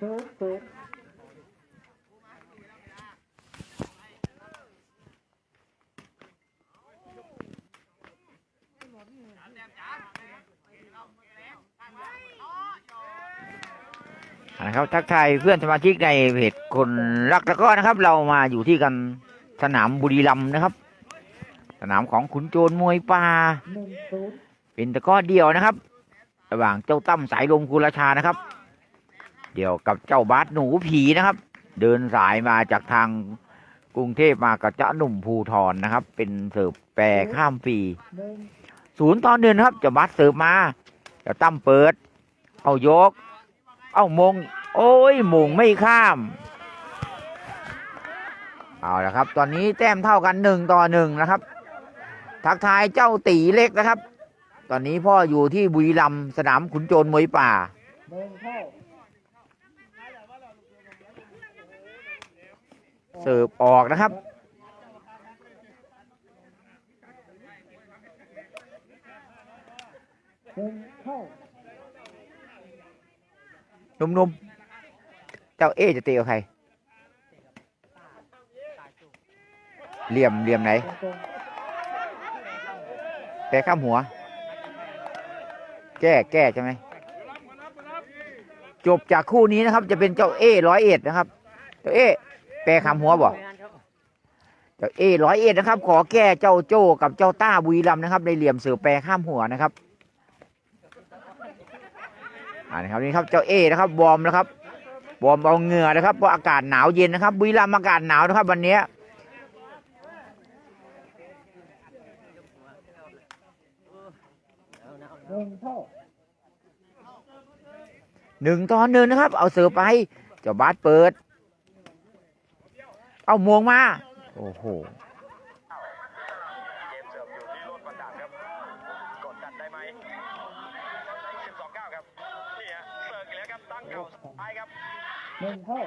ศูนย์ศูนย์นะครับทักทายเพื่อนสมาชิกในเพจคนรักตะก้อนะครับ เรามาอยู่ที่กันสนามบุรีรัมนะครับ สนามของขุนโจรมวยป่าเป็นตะก้อเดียวนะครับ ระหว่างเจ้าตั้มสายลมกุลชานะครับ เดี่ยวกับเจ้าบาสหนูผีนะครับ เดินสายมาจากทางกรุงเทพมากับเจ้าหนุ่มภูทรนะครับ เป็นเสิร์ฟแปรข้ามฟีศูนย์ตอนหนึ่งนครับเจ้าบาสเสิร์ฟมาเจ้าตั้มเปิด เอายก เอามง โอ้ยมงไม่ข้ามเอาละครับ ตอนนี้แต้มเท่ากันหนึ่งต่อหนึ่งนะครับ ทักทายเจ้าตีเล็กนะครับ ตอนนี้พ่ออยู่ที่บุรีรัมย์สนามขุนโจรมวยป่า หนึ่ง เสิร์ฟออกนะครับ นุ่มๆ เจ้าเอจะเตีกับใคร เหลี่ยมเหลี่ยมไหน แปรข้ามหัว แก้แก้ใช่ไหม จบจากคู่นี้นะครับ จะเป็นเจ้าเอร้อยเอ็ดนะครับ เจ้าเอ ปรข้ามหัวบ่เจ้าเอร้อยเอ็ดนะครับ ขอแก้เจ้าโจ้กับเจ้าต้าบุรีรัมนะครับในเหลี่ยมเสือแปรข้ามหัวนะครับอ่านะครับนี่ครับเจ้าเอนะครับวอร์มนะครับวอร์มเอาเหงื่อนะครับเพราะอากาศหนาวเย็นนะครับบุรีรัมย์อากาศหนาวนะครับ วันนี้หนึ่งเท่าหนึ่งต่อหนึ่งนะครับ เอาเสือไปเจ้าบาสเปิด เอามวงมา โอ้โหเกมเสิร์ฟอยู่ที่โรดประดับครับ กดดันได้ไหม12 9ครับ นี่ฮะเสิร์ฟอีกแล้วครับ ตั้งเข่าซ้ายครับ หนึ่งเท่า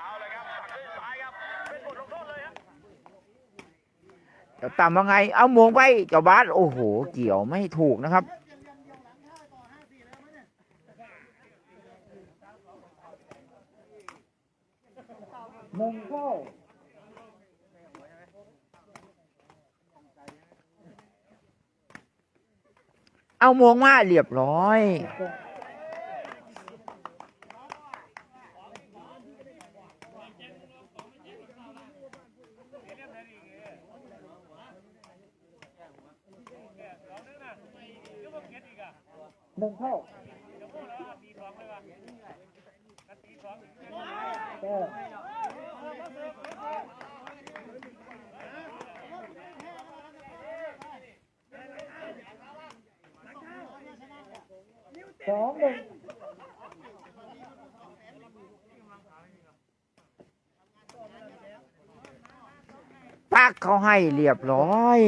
เอาเลยครับตักด้วยซ้ายครับ เป็นบทลงโทษเลยฮะ เจ้าต่ำว่าไง เอามวงไป เจ้าบาสโอ้โห เกี่ยวไม่ถูกนะครับ หนึ่งเท่าเอามวงมาเรียบร้อยตรงหนึ่งเท่าแก้ สองหนึ่งปักเขาให้เรียบร้อย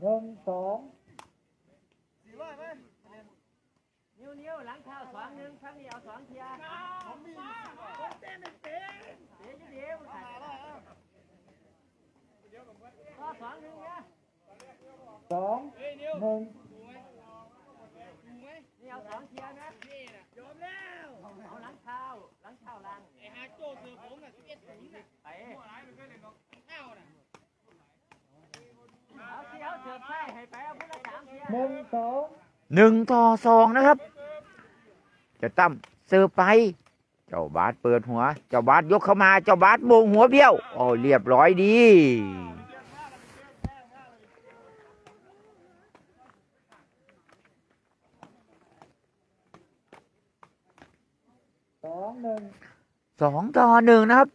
หนึ่งสอง นิ้วนิ้วหลังเท้าสองหนึ่งทั้งนี้เอาสองเทียร์ผมมีผมเต้นไม่เป็นเดี๋ยวเดี๋ยวก็สองหนึ่งเนี่ย สองหนึ่ง นี่เอาสองเทียร์นะนี่นะยอมแล้วเอาหลังเท้าหลังเท้าลังไอ้ฮาโจ้เสือผมน่ะสิบเอ็ดถุงน่ะไปเอาเทียร์เสือไส้ให้ไปเอาพุทธสามเทียร์หนึ่งสองหนึ่งต่อสองนะครับเจ้าตั้มเสิร์ฟไป เจ้าบาสเปิดหัว เจ้าบาสยกเข้ามา เจ้าบาสโมงหัวเบี้ยวโอ้เรียบร้อยดีสองหนึ่งสองต่อหนึ่งนะครับ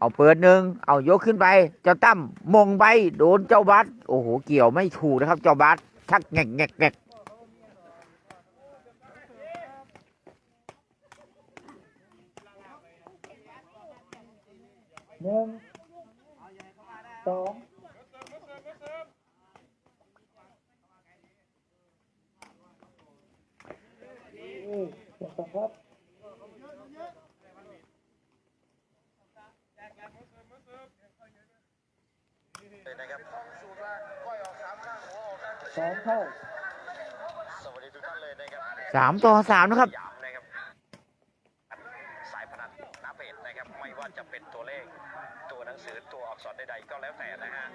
เอาเปิดหนึ่งเอายกขึ้นไป เจ้าตั้มมงไปโดนเจ้าบัสโอ้โห เกี่ยวไม่ถูกนะครับ เจ้าบัสชักแงกแงกแงกหนึ่งสองครับ เลยนะครับสองเท่าสวัสดีทุกท่านเลยนะครับสามต่อสามนะครับย้ำนะครับ สายพนันหน้าเพจนะครับ ไม่ว่าจะเป็นตัวเลข ตัวหนังสือตัวอักษรใดๆก็แล้วแต่นะฮะ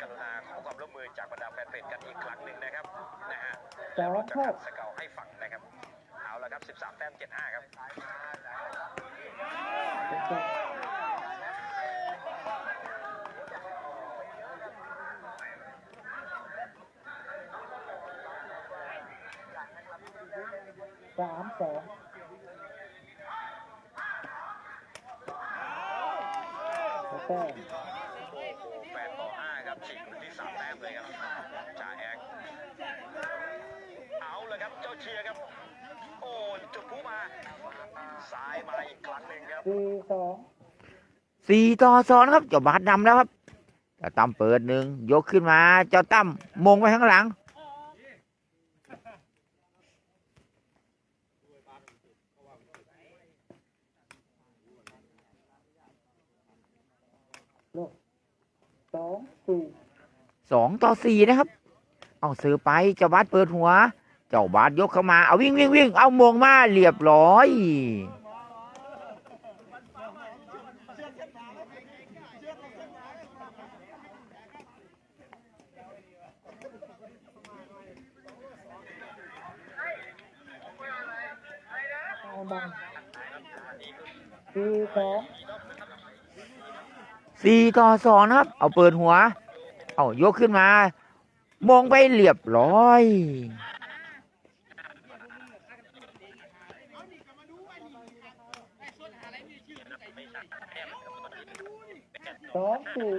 กรุณาขอความร่วมมือจากบรรดาแฟนเพจกันอีกครั้งหนึ่งนะครับนะฮะสองเราจะเท่าสเกาให้ฟังนะครับ เอาละครับ 13 แต้ม 75 ครับสามสองแต้มโอ้โห8ต่อ5ครับฉีกพื้นที่3แต้มเลยครับจ่าแอกเอาละครับเจ้าเชียร์ครับ โอ้จุดผู้มาซ้ายมาอีกครั้งหนึ่งครับสี่สองสี่ต่อสองนะครับเจ้าบาสนำแล้วครับเจ้าตั้มเปิดหนึ่งยกขึ้นมาเจ้าตั้มมงไปข้างหลัง ลูก สองสี่สองต่อสี่นะครับ เอาซื้อไปเจ้าบาสเปิดหัว เจ้าบาสยกเข้ามา เอาวิ่งวิ่งวิ่งเอามงมาเรียบร้อย เอาบังสี่สอง สี่ต่อสองนะครับ เอาเปิดหัว เอายกขึ้นมา มองไปเรียบร้อยสองสี่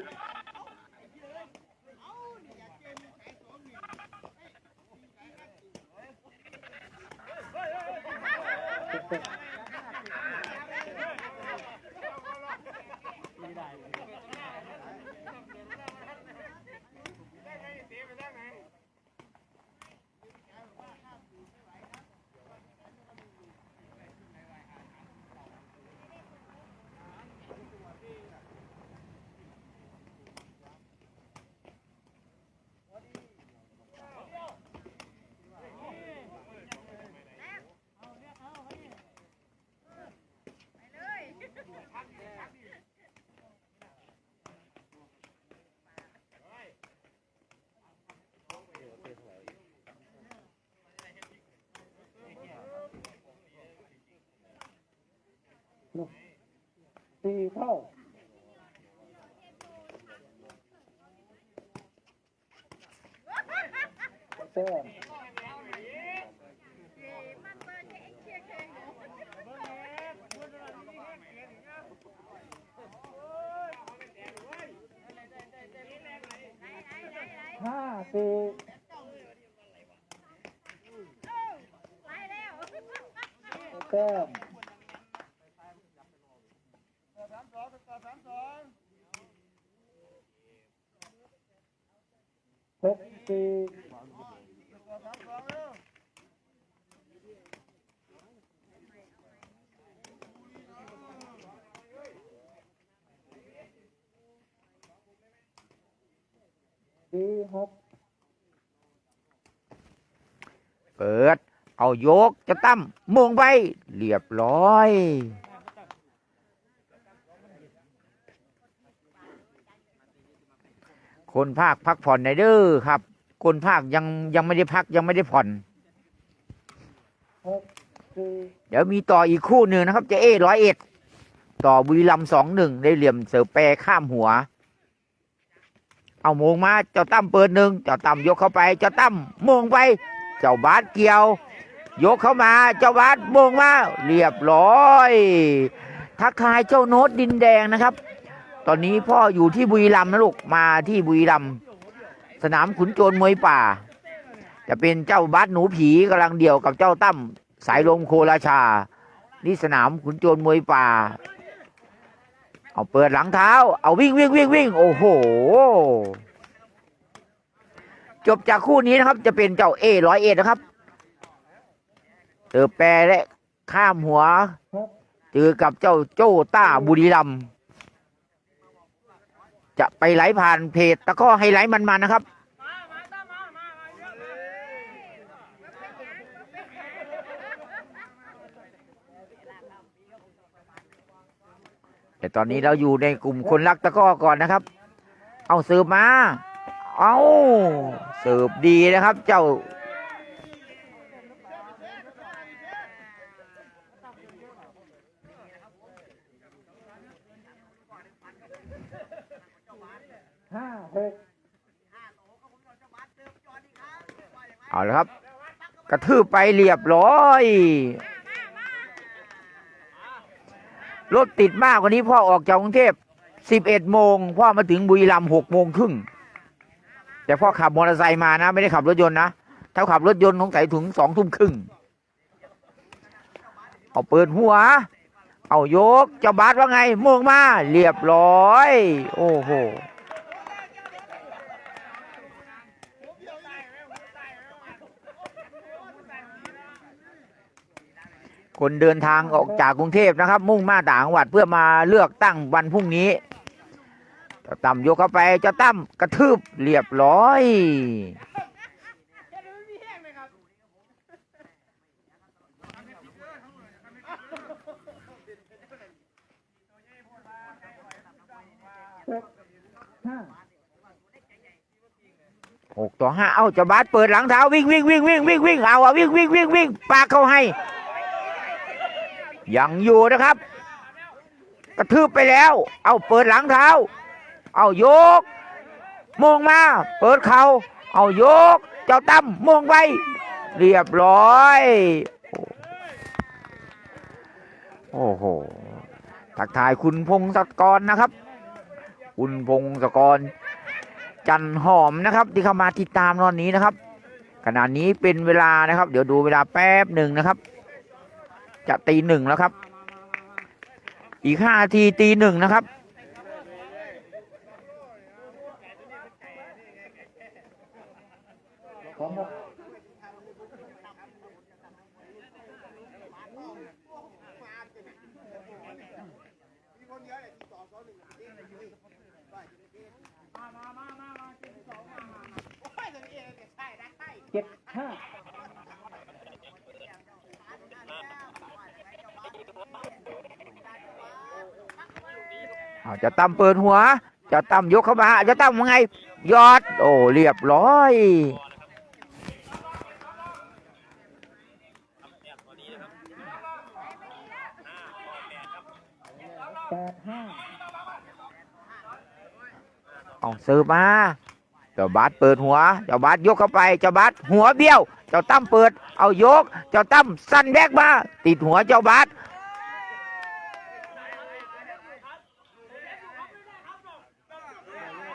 สิบ สี่เท่าแต้มห้าสี่แต้มหกสี่ สี่หกเปิด เอายกเจะตั้มมงไป เรียบร้อย คนภาคพักผ่อนในอยเด้อครับ คนภาคยังยังไม่ได้พักยังไม่ได้ผ่อนหกสี่เดี๋ยวมีต่ออีกคู่หนึ่งนะครับ จะเอร้อยเอ็ดต่อบุรีรัมสองหนึ่งได้เหลี่ยมเสือแปรข้ามหัว เอามงมา เจ้าตั้มเปิดหนึ่งเจ้าตั้มยกเข้าไป เจ้าตั้มมงไป เจ้าบาสเกี่ยว ยกเข้ามา เจ้าบาสมงมา เรียบร้อย ทักทายเจ้าโน้ตดินแดงนะครับ ตอนนี้พ่ออยู่ที่บุรีรัมย์นะลูก มาที่บุรีรัมย์สนามขุนโจรมวยป่า จะเป็นเจ้าบาสหนูผีกำลังเดี่ยวกับเจ้าตั้มสายลมโคราชา นี่สนามขุนโจรมวยป่า เอาเปิดหลังเท้า เอาวิ่งวิ่งวิ่งวิ่งโอ้โห จบจากคู่นี้นะครับ จะเป็นเจ้าเอร้อยเอ็ดนะครับเตอแปรและข้ามหัวเจอกับเจ้าโจ้ต้าบุรีรัมจะไปไหลผ่านเพจตะก้อให้ไหลมันๆนะครับ แต่ตอนนี้เราอยู่ในกลุ่มคนรักตะก้อก่อนนะครับ เอาเสิร์ฟมา เอาเสิร์ฟดีนะครับ เจ้า ห้าหกเอาละครับ กระทืบไปเรียบร้อย รถติดมากกว่านี้พ่อออกจากกรุงเทพ11โมงพ่อมาถึงบุรีรัมย์6โมงครึ่งแต่พ่อขับมอเตอร์ไซค์มานะ ไม่ได้ขับรถยนต์นะถ้าขับรถยนต์สงสัยถึงสองทุ่มครึ่งเอาเปิดหัว เอายกเจ้าบาสว่าไงโมงมา เรียบร้อย โอ้โห คนเดินทางออกจากกรุงเทพนะครับ มุ่งมาต่างจังหวัดเพื่อมาเลือกตั้งวันพรุ่งนี้เจะตั้มยกเข้าไปเจะตั้มกระทืบเรียบร้อยหกต่อห้าเอ้าเจะบาสเปิดหลังเท้าวิ่งวิ่งวิ่งวิ่งวิ่งวิ่งเอาอะวิ่งวิ่งวิ่งวิ่งปากเข้าให้ ยังอยู่นะครับ กระทืบไปแล้ว เอาเปิดหลังเท้า เอายกมงมา เปิดเขาเอายก เจ้าตั้มมงไป เรียบร้อย โอ้โหทักทายคุณพงศกรนะครับ คุณพงศกร จันหอมนะครับ ที่เข้ามาติดตามตอนนี้นะครับขณะนี้เป็นเวลานะครับ เดี๋ยวดูเวลาแป๊บหนึ่งนะครับ จะตีหนึ่งแล้วครับ อีกห้าทีตีหนึ่งนะครับพร้อมครับเจ็ดห้า เอาจะตั้มเปิดหัว จะตั้มยกเข้ามา จะตั้มยังไง ยอด โอ้ เรียบร้อยแปดห้าเอาเสิร์ฟมาเจ้าบาสเปิดหัว เจ้าบาสยกเข้าไป เจ้าบาสหัวเบี้ยว เจ้าตั้มเปิด เอายก เจ้าตั้มสั้นแบกมา ติดหัวเจ้าบาส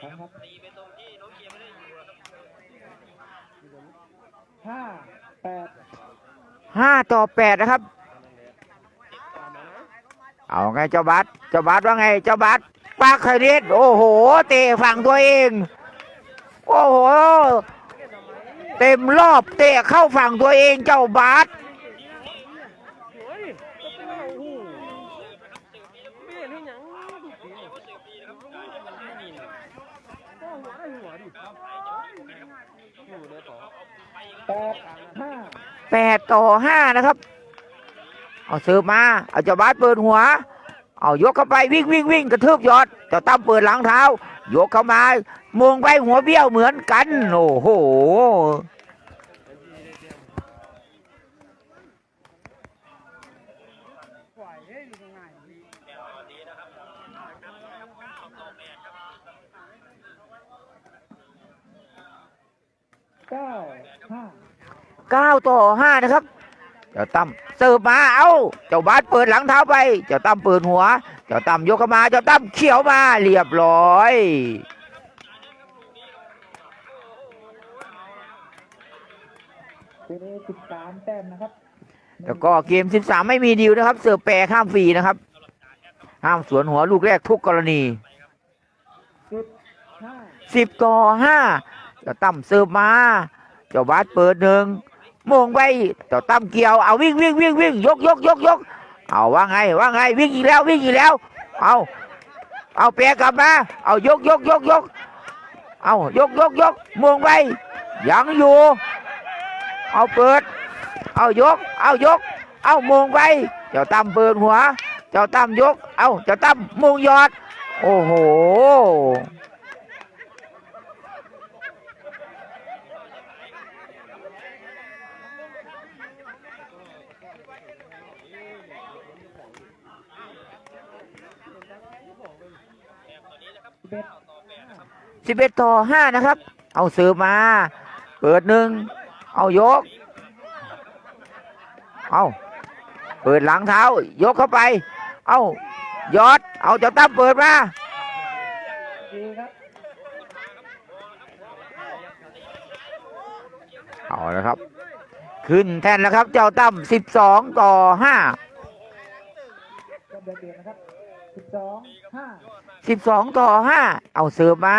พร้อมครับห้าแปดห้าต่อแปดนะครับ เอาไงเจ้าบัสเจ้าบัสว่าไง เจ้าบัสปากคเรสโอ้โห เตะฝั่งตัวเอง โอ้โห เต็มรอบเตะเข้าฝั่งตัวเองเจ้าบัส แปดห้าแปดต่อห้านะครับ เอาเสิร์ฟมา เอาเจ้าบาสเปิดหัว เอายกเข้าไปวิ่งวิ่งวิ่งกระทืบยอด เจ้าตั้มเปิดหลังเท้า ยกเข้ามามงไปหัวเบี้ยวเหมือนกัน โอ้โห เก้าห้าเก้าต่อห้านะครับ เจ้าตั้มเสิร์ฟมา เอาเจ้าบาสเปิดหลังเท้าไป เจ้าตั้มเปิดหัว เจ้าตั้มยกเข้ามา เจ้าตั้มเขียวมาเรียบร้อยทีนี้สิบสามแต้มนะครับ แล้วก็เกม13ไม่มีดิวนะครับ เสิร์ฟแปรข้ามฟรีนะครับ ห้ามสวนหัวลูกแรกทุกกรณีสิบห้า10ต่อ5 เจ้าตั้มเสิร์ฟมาเจ้าบาสเปิดหนึ่งโมงไปเจ้าตั้มเกี่ยวเอาวิ่งวิ่งวิ่งวิ่งยกยกยกยกเอาว่าไงว่าไงวิ่งอีกแล้ววิ่งอีกแล้ว เอาเอาแปรกลับมาเอายกยกยกยกเอายกยกยกโมงไปยังอยู่ เอาเปิด เอายก เอายก เอาโมงไปเจ้าตั้มเปิดหัว เจ้าตั้มยก เอาเจ้าตั้มโมงยอด โอ้โห สิบเอ็ดสิบเอ็ดต่อห้านะครับ เอาเสิร์ฟมา เปิดหนึ่ง เอายก เอาเปิดหลังเท้า ยกเข้าไป เอายอด เอาเจ้าตั้มเปิดมาดีครับเอาละครับ ขึ้นแท่นแล้วครับ เจ้าตั้มสิบสองต่อห้าก็เดือดเดือดนะครับสิบสองห้า สิบสองต่อห้าเอาเสิร์ฟมา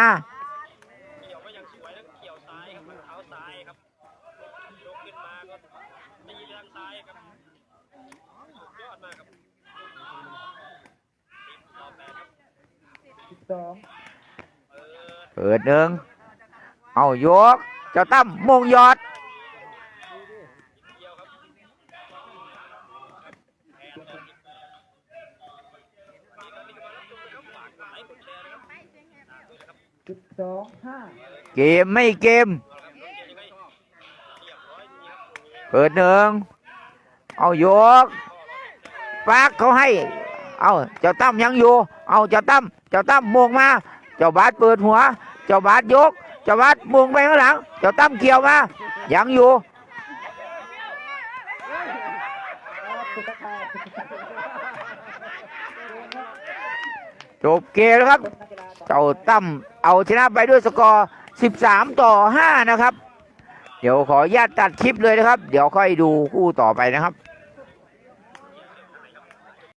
เกี่ยวก็ยังสวยนะเกี่ยวซ้ายครับเท้าซ้ายครับยกขึ้นมาก็ตีเรื่อมากครับสิบสองเปิดหนึ่งเอายก เจ้าตั้มมงยอด สิบสองห้า เกมไม่เกม เปิดหนึ่งเอายกปักเขาให้ เอาเจ้าตั้มยังอยู่ เอาเจ้าตั้มเจ้าตั้มมงมา เจ้าบาสเปิดหัว เจ้าบาสยก เจ้าบาสมงไปข้างหลัง เจ้าตั้มเกี่ยวมา ยังอยู่จบเกมแล้วครับ เจ้าตั้มเอาชนะไปด้วยสกอร์ 13 ต่อ 5 นะครับ เดี๋ยวขออนุญาตตัดคลิปเลยนะครับ เดี๋ยวค่อยดูคู่ต่อไปนะครับ